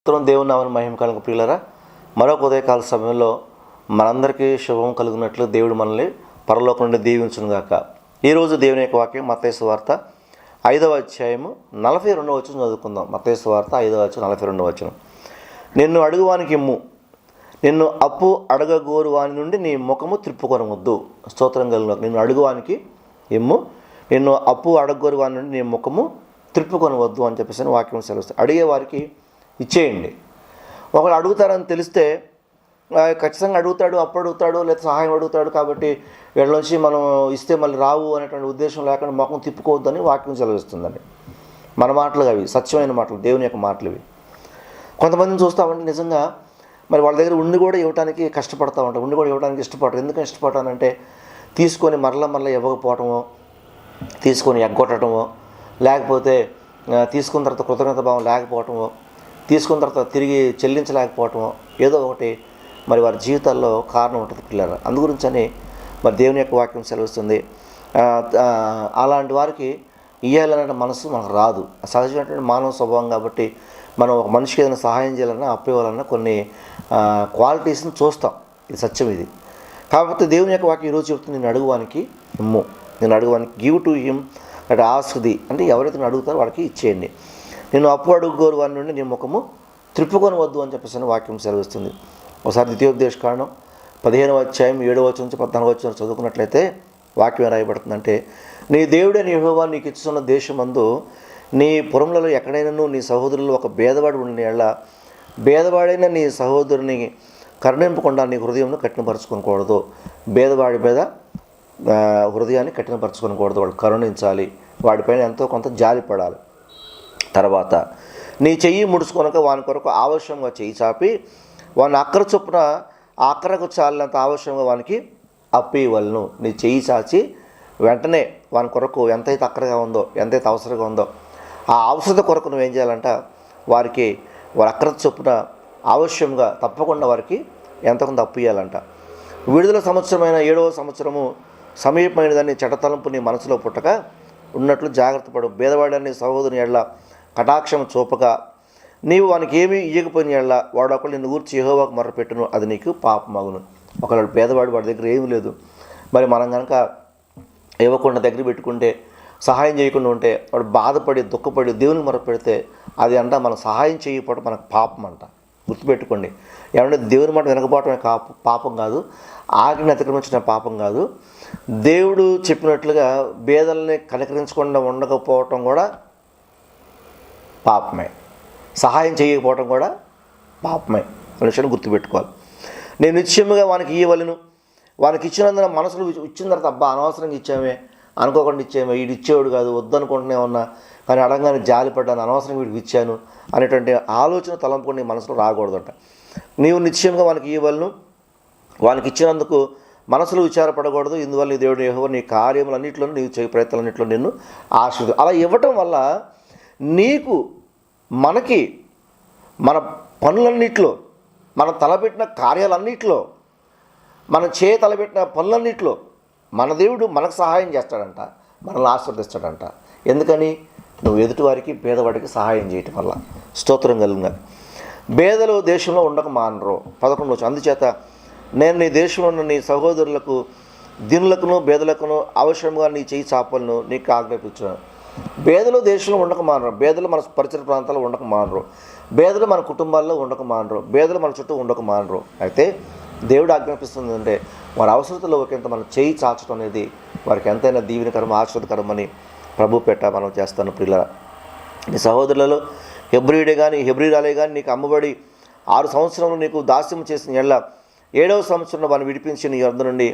స్తోత్రం దేవుని నామని మహిమ కలుగు ప్రియులరా మరొక ఉదయకాల సమయంలో మనందరికీ శుభం కలుగునట్లు దేవుడు మనల్ని పరలోకం నుండి దీవించునుగాక. ఈరోజు దేవుని యొక్క వాక్యం మతేసు వార్త ఐదవ అధ్యాయము నలభై రెండవ వచ్చిన చదువుకుందాం. మతేసు వార్త ఐదవ వచ్చి నలభై రెండవ వచ్చిన నిన్ను అడుగువానికి ఇమ్ము. నిన్ను అప్పు అడగగోరు వాని నుండి నీ ముఖము త్రిప్పుకొనవద్దు స్తోత్రం కలిగిన నిన్ను అడుగువానికి ఇమ్ము. నిన్ను అప్పు అడగగోరు వాని నుండి నీ ముఖము త్రిప్పుకొనవద్దు అని చెప్పేసి వాక్యం సెలవుస్తాయి అడిగే వారికి ఇచ్చేయండి. ఒకడు అడుగుతారని తెలిస్తే ఖచ్చితంగా అడుగుతాడు అప్పుడు అడుగుతాడు లేదా సహాయం అడుగుతాడు కాబట్టి వీళ్ళ నుంచి మనం ఇస్తే మళ్ళీ రావు అనేటువంటి ఉద్దేశం లేకుండా ముఖం తిప్పుకోవద్దని వాక్యం సెలవిస్తుందండి. మన మాటలు అవి సత్యమైన మాటలు దేవుని యొక్క మాటలు ఇవి. కొంతమందిని చూస్తామంటే నిజంగా మరి వాళ్ళ దగ్గర ఉండి కూడా ఇవ్వడానికి కష్టపడతా ఉంటారు ఉండి కూడా ఇవ్వడానికి ఇష్టపడరు. ఎందుకు ఇష్టపడతానంటే తీసుకొని మరల మరల ఇవ్వకపోవటమో తీసుకొని ఎగ్గొట్టడమో లేకపోతే తీసుకున్న తర్వాత కృతజ్ఞత భావం లేకపోవటమో తీసుకున్న తర్వాత తిరిగి చెల్లించలేకపోవటం ఏదో ఒకటి మరి వారి జీవితాల్లో కారణం ఉంటుంది పిల్లలు. అందుగురించని మరి దేవుని యొక్క వాక్యం సెలవుస్తుంది. అలాంటి వారికి ఇయ్యాలనే మనసు మనకు రాదు. సహజమైనటువంటి మానవ స్వభావం కాబట్టి మనం ఒక మనిషికి ఏదైనా సహాయం చేయాలన్నా అప్పివ్వాలన్నా కొన్ని క్వాలిటీస్ని చూస్తాం. ఇది సత్యం ఇది. కాకపోతే దేవుని యొక్క వాక్యం ఈరోజు చెప్తుంది నేను అడుగువానికి ఇమ్ము. నేను అడుగువానికి గివ్ టు హిమ్ అంటే ఆస్ది అంటే ఎవరైతే అడుగుతారో వాళ్ళకి ఇచ్చేయండి. నేను అప్పు అడుగుకోరు వారి నుండి నీ ముఖము త్రిప్పుకొని వద్దు అని చెప్పేసి వాక్యం సెలవిస్తుంది. ఒకసారి ద్వితీయోపదేశ కారణం పదిహేను అధ్యాయం ఏడవ వచ్చి నుంచి పద్నాలుగు వచ్చి చదువుకున్నట్లయితే వాక్యం రాయబడుతుందంటే నీ దేవుడే నీ హోవా నీకు ఇచ్చుతున్న దేశమందు నీ పురములలో ఎక్కడైనాను నీ సహోదరులు ఒక భేదవాడు ఉండిన ఎళ్ళ భేదవాడైన నీ సహోదరుని కరుణింపకుండా నీ హృదయంను కఠినపరచుకోకూడదు భేదవాడి మీద హృదయాన్ని కఠినపరచుకోకూడదు వాడు కరుణించాలి. వాడిపైన ఎంతో కొంత జాలి పడాలి తర్వాత నీ చెయ్యి ముడుచుకొనక వాని కొరకు ఆవశ్యంగా చెయ్యి చాపి వాని అక్కర చొప్పున ఆ అక్కరకు చాలినంత ఆవశ్యంగా వానికి అప్పివలను నీ చెయ్యి చాచి వెంటనే వాని కొరకు ఎంతైతే అక్కరగా ఉందో ఎంతైతే అవసరంగా ఉందో ఆ అవసరత కొరకు నువ్వేం చేయాలంట? వారికి వారి అక్కర చొప్పున ఆవశ్యంగా తప్పకుండా వారికి ఎంత కొంత అప్పు ఇవ్వాలంట విడుదల సంవత్సరమైన ఏడవ సంవత్సరము సమీపమైనదాన్ని చెడతలంపు నీ మనసులో పుట్టక ఉన్నట్లు జాగ్రత్త పడు. భేదవాడని సహోదరుని ఎడల కటాక్షం చూపక నీవు వానికి ఏమీ ఇయ్యకపోయిన ఎళ్ళ వాడు ఒకళ్ళు నిన్ను గూర్చి యెహోవాకు మొరపెట్టును అది నీకు పాపమగును. ఒకళ్ళు పేదవాడు వాడి దగ్గర ఏమీ లేదు. మరి మనం కనుక ఇవ్వకుండా దగ్గర పెట్టుకుంటే సహాయం చేయకుండా ఉంటే వాడు బాధపడి దుఃఖపడి దేవుని మొరపెడితే అది అంట మనం సహాయం చేయకపోవడం మనకు పాపం అంట. గుర్తుపెట్టుకోండి. ఏమంటే దేవుని మాట వినకపోవటమే కాపు పాపం కాదు. ఆజ్ఞని అతిక్రమించిన పాపం కాదు. దేవుడు చెప్పినట్లుగా భేదల్ని కనికరించకుండా ఉండకపోవటం కూడా పాపమే. సహాయం చేయకపోవటం కూడా పాపమే. అనే విషయాన్ని గుర్తుపెట్టుకోవాలి. నేను నిశ్చయముగా వానికి ఇవ్వవలను వానికి ఇచ్చినందున మనసులు ఇచ్చిన తర్వాత అబ్బా అనవసరంగా ఇచ్చామే. అనుకోకుండా ఇచ్చామే. వీడు ఇచ్చేవాడు కాదు. వద్దనుకుంటూనే ఉన్నా కానీ అడగానే జాలిపడ్డాను అనవసరం అనవసరంగా వీడికి ఇచ్చాను. అనేటువంటి ఆలోచన తలంపు నీ మనసులో రాకూడదట. నీవు నిశ్చయంగా వానికి ఇవ్వలను వానికి ఇచ్చినందుకు మనసులో విచారపడకూడదు. ఇందువల్ల నీ దేవుడు యెహోవా నీ కార్యములన్నింటిలో నీవు చేయ ప్రయత్నాలన్నింటిలో నిన్ను ఆశ అలా ఇవ్వటం వల్ల నీకు మనకి మన పనులన్నిట్లో మనం తలపెట్టిన కార్యాలన్నిట్లో మనం చేయ తలపెట్టిన పనులన్నిట్లో మన దేవుడు మనకు సహాయం చేస్తాడంట మనల్ని ఆశీర్వదిస్తాడంట. ఎందుకని? నువ్వు ఎదుటివారికి పేదవాడికి సహాయం చేయటం వల్ల. స్తోత్రం కలిగిన. పేదలు దేశంలో ఉండక మానరు. పదకొండు వచ్చి అందుచేత నేను నీ దేశంలో ఉన్న నీ సహోదరులకు దీనులకును బేదలకును అవసరంగా నీ చేయి చాపలను నీకు ఆజ్ఞాపించాను. బేదలు దేశంలో ఉండక మానరు. బేదలు మన పరిసర ప్రాంతాల్లో ఉండక మానరు. బేదలు మన కుటుంబాల్లో ఉండక మానరు. బేదలు మన చుట్టూ ఉండక మానరు. అయితే దేవుడు ఆజ్ఞాపిస్తుంది అంటే వారి అవసరతలో ఒకంత మనం చేయి చాచడం అనేది వారికి ఎంతైనా దీవెనకరం ఆశ్రదకరమని ప్రభు పెట్ట మనం చేస్తాను ప్రియుల. నీ సహోదరులలో హెబ్రిడే కానీ హెబ్రిరాలే కానీ నీకు అమ్మబడి ఆరు సంవత్సరంలో నీకు దాస్యం చేసిన ఎళ్ళ ఏడవ సంవత్సరంలో మనం విడిపించి నీ అందరి నుండి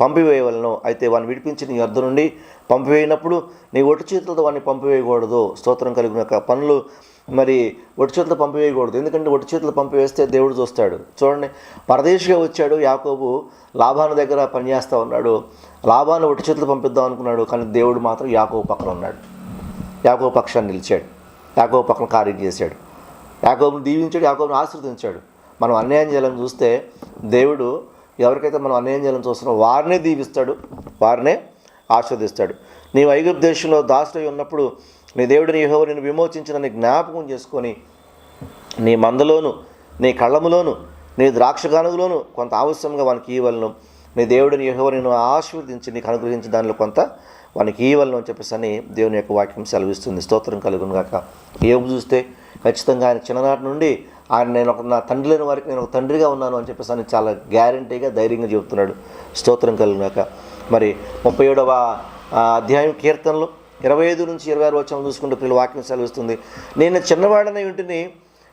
పంపివేయవలను. అయితే వాని విడిపించి నీ యొద్ద నుండి పంపివేయినప్పుడు నీ ఒట్టు చేతులతో వాడిని పంపివేయకూడదు. స్తోత్రం కలిగిన యొక్క పనులు మరి ఒట్టి చేతులు పంపివేయకూడదు. ఎందుకంటే ఒట్టి చేతులు పంపివేస్తే దేవుడు చూస్తాడు. చూడండి. పరదేశిగా వచ్చాడు యాకోబు. లాభాను దగ్గర పనిచేస్తూ ఉన్నాడు. లాభాన్ని ఒటి చేతులు పంపిద్దాం అనుకున్నాడు. కానీ దేవుడు మాత్రం యాకోబు పక్కన ఉన్నాడు. యాకోబు పక్షాన్ని నిలిచాడు. యాకోబు పక్కన కార్యం చేశాడు. యాకోబుని దీవించాడు. యాకోబుని ఆశీర్వదించాడు. మనం అన్యాయం చేయాలని చూస్తే దేవుడు ఎవరికైతే మనం అన్యాయం చేయాలని చూస్తున్నామో వారినే దీవిస్తాడు వారినే ఆస్వాదిస్తాడు నీవు ఐగుప్తు దేశంలో దాసుడై ఉన్నప్పుడు నీ దేవుడిని యహోవ నేను విమోచించిన నీ జ్ఞాపకం చేసుకొని నీ మందలోను నీ కళ్ళములోను నీ ద్రాక్షగానుగులోను కొంత ఆవశ్యంగా వానికి ఇవ్వలను. నీ దేవుడిని యహోవ నేను ఆశీర్వదించి నీకు అనుగ్రహించి దానిలో కొంత వానికి ఇవ్వలను అని చెప్పేసి అని దేవుని యొక్క వాక్యం సెలవిస్తుంది. స్తోత్రం కలుగును గాక. ఏం చూస్తే ఖచ్చితంగా ఆయన చిన్ననాటి నుండి ఆయన నేను ఒక నా తండ్రి లేని వారికి నేను ఒక తండ్రిగా ఉన్నాను అని చెప్పేసి అని చాలా గ్యారంటీగా ధైర్యంగా చెబుతున్నాడు. స్తోత్రం కలిగినాక. మరి ముప్పై ఏడవ అధ్యాయం కీర్తనలు ఇరవై ఐదు నుంచి ఇరవై ఆరు వచ్చాము చూసుకుంటే పిల్లలు వాక్యం సెలవిస్తుంది. నేను చిన్నవాడనే ఇంటిని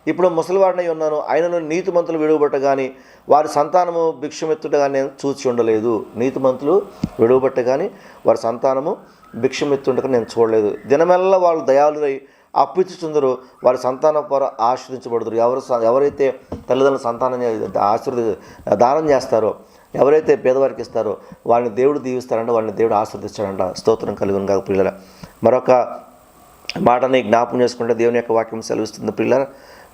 ఇప్పుడు ముసలివాడినై ఉన్నాను. ఆయనను నీతిమంతులు విడువబట్ట కానీ వారి సంతానము భిక్షమెత్తుట కానీ నేను చూచి ఉండలేదు. నీతిమంతులు విడువబట్ట కానీ వారి సంతానము భిక్షమెత్తుండగా నేను చూడలేదు. దినమెల్లా వాళ్ళు దయాలురై అప్పిచ్చుచుందరో వారి సంతానం పొర ఆశ్రదించబడుదురు ఎవరు ఎవరైతే తల్లిదండ్రుల సంతానం ఆశీర్వది దానం చేస్తారో ఎవరైతే పేదవారికి ఇస్తారో వారిని దేవుడు దీవిస్తారంటే వారిని దేవుడు ఆశీర్దిస్తాడంట స్తోత్రం కలుగును కాక పిల్లల మరొక మాటని జ్ఞాపం చేసుకుంటే దేవుని యొక్క వాక్యం సెలవిస్తుంది పిల్లల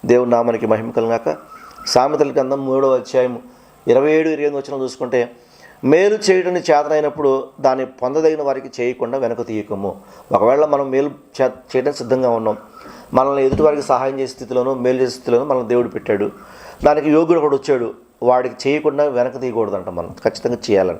దేవుడు నామానికి మహిమ కలుగాక సామెతల గ్రంథం మూడవ అధ్యాయం ఇరవై ఏడు ఇరవై ఎనిమిది వచ్చిన చూసుకుంటే మేలు చేయడం చేతనైనప్పుడు దాన్ని పొందదగిన వారికి చేయకుండా వెనక తీయకము. ఒకవేళ మనం మేలు చే చేయడానికి సిద్ధంగా ఉన్నాం. మనల్ని ఎదుటి వారికి సహాయం చేసే స్థితిలోనూ మేలు చేసే స్థితిలోనూ మనల్ని దేవుడు పెట్టాడు. దానికి యోగుడు ఒకడు వచ్చాడు. వాడికి చేయకుండా వెనక తీయకూడదంట మనం. ఖచ్చితంగా చేయాలని.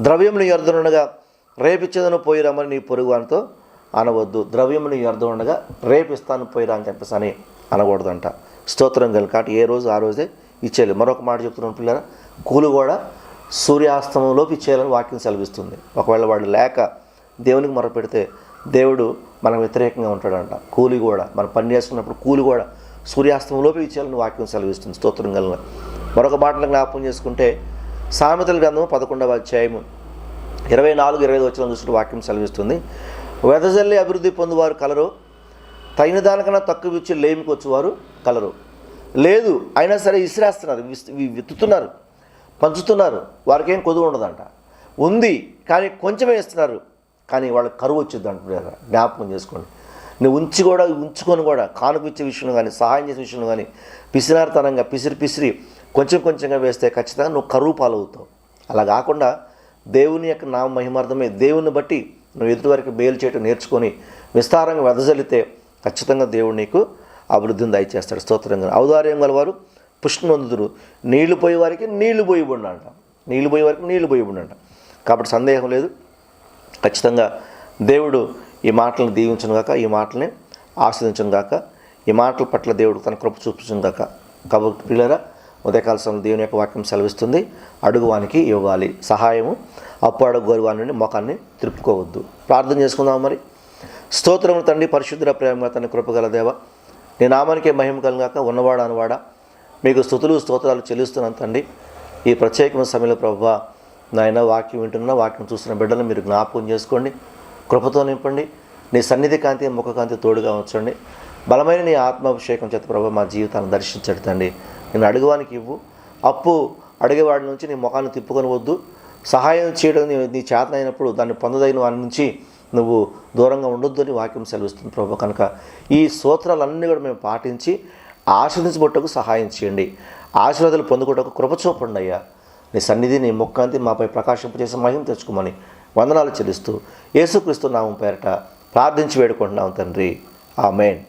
ద్రవ్యంని ఎర్దనుండగా రేపిచ్చేదను పోయిరామని నీ పొరుగు వానితో అనవద్దు. ద్రవ్యమును ఎర్దనుండగా రేపిస్తాను పోయిరా అని చెప్పేసి అని అనకూడదంట. స్తోత్రం కలిగి కాబట్టి ఏ రోజు ఆ రోజే ఇచ్చేయాలి. మరొక మాట చెప్తున్నాను పిల్లరా. కూలి కూడా సూర్యాస్తమంలోపు ఇచ్చేయాలని వాక్యం సెలవిస్తుంది. ఒకవేళ వాడు లేక దేవునికి మొరపెడితే దేవుడు మనకు వ్యతిరేకంగా ఉంటాడంట. కూలి కూడా మనం పని చేసుకున్నప్పుడు కూలి కూడా సూర్యాస్తమంలోపు ఇచ్చేయాలని వాక్యం సెలవిస్తుంది. స్తోత్రం కలిగిన. మరొక మాటను జ్ఞాపకం చేసుకుంటే సామెతల గ్రంథం పదకొండవ అధ్యాయము ఇరవై నాలుగు ఇరవై ఐదు వచ్చిన చూసిన వాక్యం సెలవిస్తుంది. వెదజల్లి అభివృద్ధి పొందువారు కలరు తగిన దానికన్నా తక్కువ ఇచ్చి లేమికి వచ్చేవారు కలరు. లేదు అయినా సరే ఇసిరేస్తున్నారు విస్- విత్తుతున్నారు. పంచుతున్నారు. వారికి ఏం కొదువు ఉండదంట. ఉంది కానీ కొంచెమే ఇస్తున్నారు కానీ వాళ్ళకి కరువు వచ్చింది అంటున్నారు జ్ఞాపకం చేసుకోండి. నువ్వు ఉంచి కూడా ఉంచుకొని కూడా కానుక ఇచ్చే విషయంలో కానీ సహాయం చేసే విషయంలో కానీ పిసినారతనంగా పిసిరి పిసిరి కొంచెం కొంచెంగా వేస్తే ఖచ్చితంగా నువ్వు కరువు పాలవుతావు. అలా కాకుండా దేవుని యొక్క నామ మహిమార్థమే దేవుని బట్టి నువ్వు ఎదుటివారికి మేలు చేయటం నేర్చుకొని విస్తారంగా వెదజల్లితే ఖచ్చితంగా దేవుడు నీకు అభివృద్ధిని దయచేస్తాడు. స్తోత్రంగా ఔదార్యం గలవారు పుష్టిని పొందుతురు నీళ్ళు పోయే వారికి నీళ్ళు పోయిబడి అంట. నీళ్ళు పోయే వారికి నీళ్ళు పోయిబడి అంట. కాబట్టి సందేహం లేదు. ఖచ్చితంగా దేవుడు ఈ మాటలను దీవించను గాక ఈ మాటల్ని ఆస్వాదించను గాక ఈ మాటల పట్ల దేవుడు తన కృప చూపించను గాక. కాబట్టి పిల్లరా ఉదయకాల సమయంలో దేవుని యొక్క వాక్యం సెలవిస్తుంది. అడుగువానికి ఇవ్వాలి. సహాయము అప్పు అడుగు గోరు నుండి ముఖాన్ని తిప్పుకోవద్దు ప్రార్థన చేసుకుందాం మరి. స్తోత్రము తండ్రి పరిశుద్ధ ప్రేమ తన కృపగల దేవ నీ నామానికే మహిమ కలుగాక ఉన్నవాడు అనవాడా. మీకు స్థుతులు స్తోత్రాలు చెల్లిస్తున్నాను తండ్రి. ఈ ప్రత్యేకమైన సమయంలో ప్రభావ నాయన వాక్యం వింటున్న వాక్యం చూస్తున్న బిడ్డలను మీరు జ్ఞాపకం చేసుకోండి. కృపతో నింపండి. నీ సన్నిధి కాంతి ముఖ కాంతి తోడుగా ఉంచండి. బలమైన నీ ఆత్మాభిషేకం చేత ప్రభావ మా జీవితాన్ని దర్శించడు తండ్రి. నేను అడుగువానికి ఇవ్వు. అప్పు అడిగేవాడి నుంచి నీ ముఖాన్ని తిప్పుకొని వద్దు. సహాయం చేయడం నీ చేతనైనప్పుడు దాన్ని పొందదగిన వాడి నుంచి నువ్వు దూరంగా ఉండొద్దు అని వాక్యం సెలవిస్తుంది ప్రభు. కనుక ఈ సూత్రాలన్నీ కూడా మేము పాటించి ఆశ్రదించబట్టకు సహాయం చేయండి. ఆశీర్వాదాలు పొందుకోటకు కృపచూపండి అయ్యా నీ సన్నిధి నీ ముక్కాంతి మాపై ప్రకాశింపజేసే మహిమ తెచ్చుకోమని వందనాలు చెల్లిస్తూ యేసుక్రీస్తు నామం పేరట ప్రార్థించి వేడుకుంటున్నాం తండ్రి. ఆమెన్.